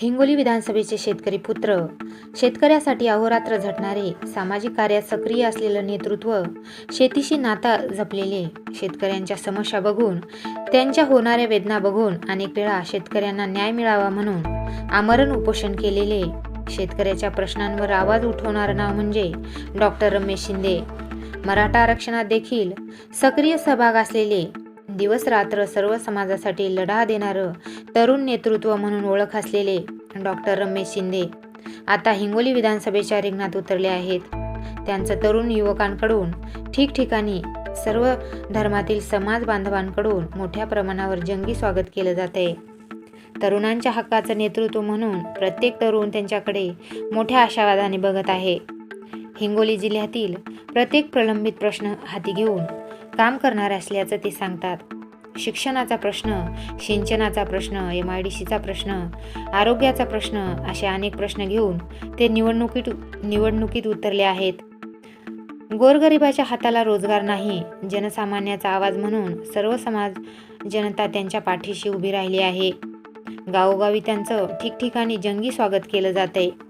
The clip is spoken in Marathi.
हिंगोली विधानसभेचे शेतकरी पुत्र. शेतकऱ्यासाठी अहोरात्र झटणारे सामाजिक कार्यात सक्रिय असलेलं नेतृत्व शेतीशी नाता जपलेले शेतकऱ्यांच्या समस्या बघून त्यांच्या होणाऱ्या वेदना बघून अनेक वेळा शेतकऱ्यांना न्याय मिळावा म्हणून आमरण उपोषण केलेले शेतकऱ्याच्या प्रश्नांवर आवाज उठवणारं नाव म्हणजे डॉक्टर रमेश शिंदे. मराठा आरक्षणात देखील सक्रिय सहभाग असलेले दिवस रात्र सर्व समाजासाठी लढा देणारं तरुण नेतृत्व म्हणून ओळख असलेले डॉक्टर रमेश शिंदे आता हिंगोली विधानसभेच्या रिंगणात उतरले आहेत. त्यांचं तरुण युवकांकडून ठिकठिकाणी सर्व धर्मातील समाज बांधवांकडून मोठ्या प्रमाणावर जंगी स्वागत केलं जात आहे तरुणांच्या हक्काचं नेतृत्व म्हणून प्रत्येक तरुण त्यांच्याकडे मोठ्या आशावादाने बघत आहे. हिंगोली जिल्ह्यातील प्रत्येक प्रलंबित प्रश्न हाती घेऊन काम करणार असल्याचं ते सांगतात. शिक्षणाचा प्रश्न सिंचनाचा प्रश्न एम आय डी सीचा प्रश्न आरोग्याचा प्रश्न असे अनेक प्रश्न घेऊन ते निवडणुकीत निवडणुकीत उतरले आहेत. गोरगरिबाच्या हाताला रोजगार नाही जनसामान्याचा आवाज म्हणून सर्व समाज जनता त्यांच्या पाठीशी उभी राहिली आहे. गावोगावी त्यांचं ठिकठिकाणी जंगी स्वागत केलं जात आहे